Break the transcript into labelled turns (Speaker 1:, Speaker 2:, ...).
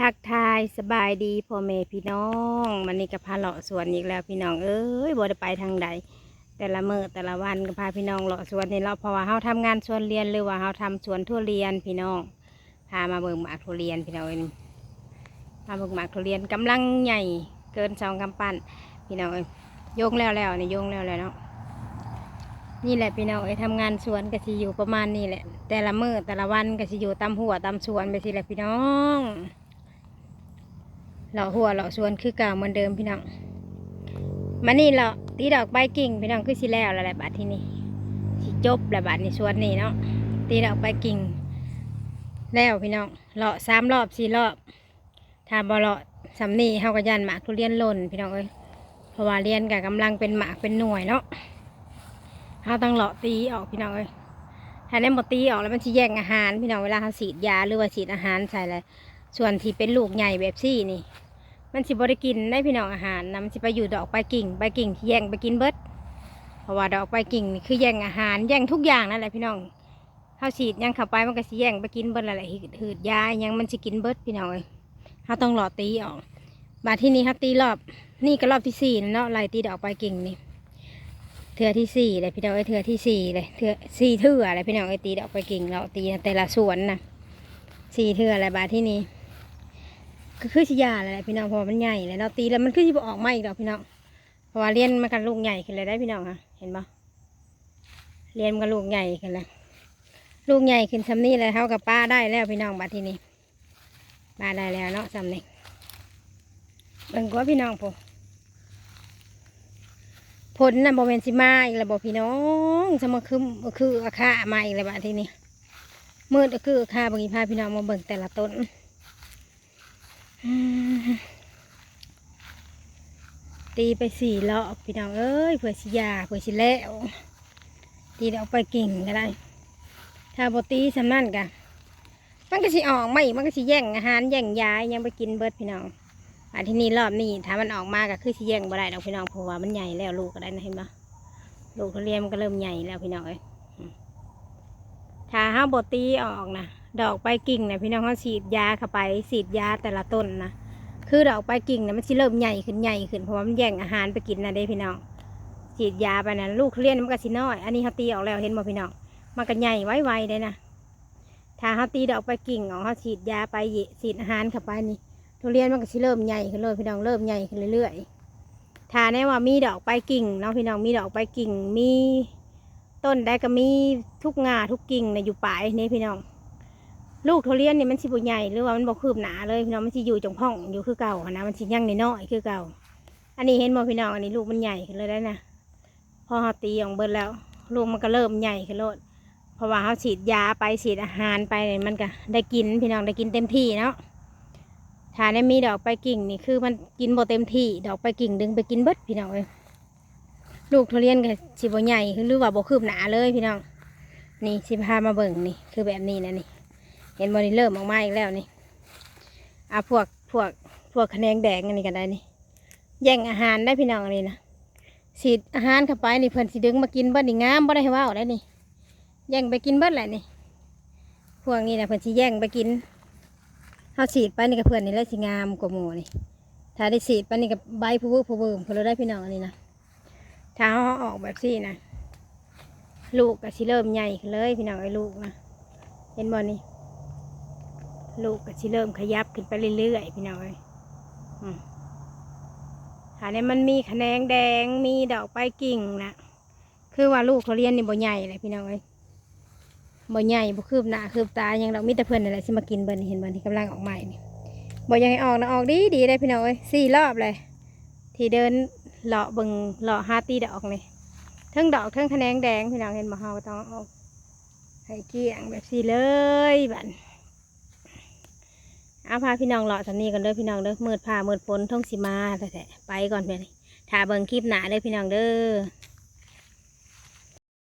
Speaker 1: ทักทายสบายดีพ่อแม่พี่น้องมันนี่ก็พาเลาะสวนอีกแล้วพี่น้องเอ้ยบ่ได้ไปทางใดแต่ละมื้อแต่ละวันก็พาพี่น้องเลาะสวนนี่เราเพราะว่าเฮาทำงานสวนเรียนหรือว่าเฮาทำสวนทุเรียนพี่น้องพามาเบิ่งหมากทุเรียนพี่น้องเอ้ยมาเบิ่งหมากทุเรียนกำลังใหญ่เกินสองกำปั้นพี่น้องเอ้ยโยงแล้วแล้วนี่โยงแล้วแล้วเนาะนี่แหละพี่น้องเอ้ทำงานสวนก็สิอยู่ประมาณนี้แหละ แต่ละมื้อแต่ละวันก็สิอยู่ตามหัวตามสวนไปสิแหละพี่น้อง เลาหัวเลาะสวนคือเก่าเหมือนเดิมพี่น้องมานี่เลาะตีดอกใบกิ่งพี่น้องคือสิแล้วล้วแหละบาทที่นี่สิจบแล้วบาทนี้สวนนี่เนาะตีดอกใบกิ่ง แล้วพี่น้องเลาะสามรอบสี่รอบถ้าบ่เลาะสำนีเฮาก็ยันหมากทุเรียนหล่นพี่น้องเอ้ยเพราะว่าเรียนกับกำลังเป็นหมากเป็นหน่วยเนาะเฮาต้องเลาะตีออกพี่น้องเอ้ยถ้าได้หมดตีออกแล้วมันสิแย่งอาหารพี่น้องเวลาเฮาฉีดยาหรือว่าฉีดอาหารใส่อะไรส่วนที่เป็นลูกใหญ่แบบซี่นี่ มันสิบได้กินได้พี่น้องอาหารนะมันสิไปอยู่ดอกใบกิ่งใบกิ่งที่แย่งไปกินเบิดเพราะว่าดอกใบกิ่งนี่คือแย่งอาหารแย่งทุกอย่างนั่นแหละพี่น้องเขาฉีดยังเข้าไปมันก็สิแย่งไปกินเบิดนั่นแหละหืดหืดยาหยังมันสิกินเบิดพี่น้องเอ้ยเขาต้องหลอตีออกบาดที่นี่เขาตีรอบนี่ก็รอบที่สี่เนาะไล่ตีดอกใบกิ่งนี่เทือที่สี่เลยพี่น้องเอ้เทือที่สี่เลยเทือสี่เทืออะไรพี่น้องเอ้ตีดอกใบกิ่งเราตีแต่ละสวนนะสี่เทืออะไรบาดที่นี่ ก็คือสิยาอะไรพี่น้องพราะว่ามันใหญ่เลยเราตีแล้วมันคือสิบออกไมาอีกดอกพี่น้องเพราะว่าเลี้ยนมากันลูกใหญ่ขึ้นเลยได้พี่น้องค่ะเห็นปะเลี้ยนมากันลูกใหญ่ขึ้นแล้วลูกใหญ่ขึ้นซ้ำนี่เลยเท่ากับป้าได้แล้วพี่น้องบัดทีนี้ป้าได้แล้วเนาะซ้ำนี่เบิ่งกว่าพี่น้องผมผลน่ะโมเมนสิมาอีกแล้วบอกพี่น้องสมคือคืออาคามาอีกแล้วบัดทีนี้มืดก็คืออาคาบางทีพาพี่น้องมาเบิ่งแต่ละต้น ตีไปสี่รอบพี่น้องเอ้ยเผื่อสิยาเผื่อสิแล้วตีเดี๋ยวเอาไปกิ่งก็ได้ ถ้าบตีสำนั่นกะมันก็สิออกไมาอีกมันก็สิแย่งอาหารแย่งยายังไปกินเบิดพี่น้องอันที่นี่รอบนี้ถ้ามันออกมาก็คือสิแย่งบ่ได้ดอกพี่น้องเพราะว่ามันใหญ่แล้วลูกก็ได้นะเห็นปะลูกเขาเรียนมันก็เริ่มใหญ่แล้วพี่น้องเอ้ยถ้าห้าบตีออกนะ ดอกใบกิ่งเนี่ยพี่น้องเขาฉีดยาเข้าไปฉีดยาแต่ละต้นนะคือดอกใบกิ่งเนี่ยมันสิเริ่มใหญ่ขึ้นใหญ่ขึ้นเพราะว่ามันแย่งอาหารไปกินนะเด้พี่น้องฉีดยาไปนะลูกเรียนมันก็สิน้อย อันนี้เขาตีออกแล้วเห็นบ่พี่น้องมันก็ใหญ่ไวๆเลยนะถ้าเขาตีดอกใบกิ่งออกเขาฉีดยาไปฉีดอาหารเข้าไปนี่ทุเรียนมันก็สิเริ่มใหญ่ขึ้นเลยพี่น้องเริ่มใหญ่ขึ้นเรื่อยๆถ้าแน่ว่ามีดอกใบกิ่งเนาะพี่น้องมีดอกใบกิ่งมีต้นได้ก็มีทุกงาทุกกิ่งในอยู่ปลายนี่พี่น้อง ลูกทุเรียนนี่มันสิบุใหญ่หรือว่ามันบ่คืบหนาเลยพี่น้องมันสิอยู่จงพ่องอยู่คือเก่านะมันสิยังในน้อยคือเก่า อันนี้เห็นบ่พี่น้องอันนี้ลูกมันใหญ่ขึ้นเลยได้นะพอเขาตีออกเบิดแล้ว ลูกมันก็เริ่มใหญ่ขึ้นโลดเพราะว่าเขาฉีดยาไปฉีดอาหารไปมันก็ได้กินพี่น้องได้กินเต็มที่เนาะถ้าได้มีดอกไปกิ่งนี่คือมันกินบ่เต็มที่ ดอกไปกิ่งดึงไปกินเบิดพี่น้องเลยลูกทุเรียนก็สิบ่ใหญ่หรือว่าบ่คืบหนาเลยพี่น้อง นี่สิพามาเบิ่งนี่คือแบบนี้นะนี่ เห็นบอนี่เริ่มออกมาอีกแล้วนี่อะพวกพวกพวกคะแนนแดงอันนี้กันได้นี่แย่งอาหารได้พี่น้องอันนี้นะสีดอาหารเข้าไปนี่เพิ่นสิดึงมากินบิดนี่งามบ่ได้ให้ว่าได้นี่แย่งไปกินเบิดแหละนี่ พวกนี้นะเพิ่อนสิแย่งไปกินเฮาสีดไปนี่กับเพื่อนนี่แหละสิงามกว่าหมูนี่ ถ้าได้สีดไปนี่กับใบผู้เบิ่ผู้เบิ่มเพิ่นเราได้พี่น้องอันนี้นะถ้าเฮาอาออกแบบนี้นะลูกก็สิเริ่มใหญ่เลยพี่น้องไอ้ลูกนะเห็นบ่นี่ ลูกก็สิเริ่มขยับขึ้นไปเรื่อยๆพี่น้อยอืมถ้านี่มันมีคะแนนแดงมีดอกใบกิ่งนะคือว่าลูกเขาเรียนนี่บ่ใหญ่เลยพี่น้องเอ้ยบ่ใหญ่บ่คืบหน้าคืบตาหยังดอกมีแต่เพื่อนนี่แหละสิมากินเบิ่นเห็นเบิ่นที่กำลังออกใหม่นี่บ่ยังให้ออกนะออกดีดีเลยพี่น้อยสี่รอบเลย ที่เดินเลาะบิ่งเลาะหาตีดอกนี่ทั้งดอกทั้งคะแนนแดงพี่น้องเห็นบ่เฮาก็ต้องเอาให้เกลี้ยงแบบสี่เลยบัด เอาพาพี่น้องเลาะสันีกันเด้อพี่น้องเด้อมืดผ้ามืดฝนท่องสิมาแต่ไปก่อนไปเลยถ่าเบิ่งคลิปหนาเด้อพี่น้องเด้อ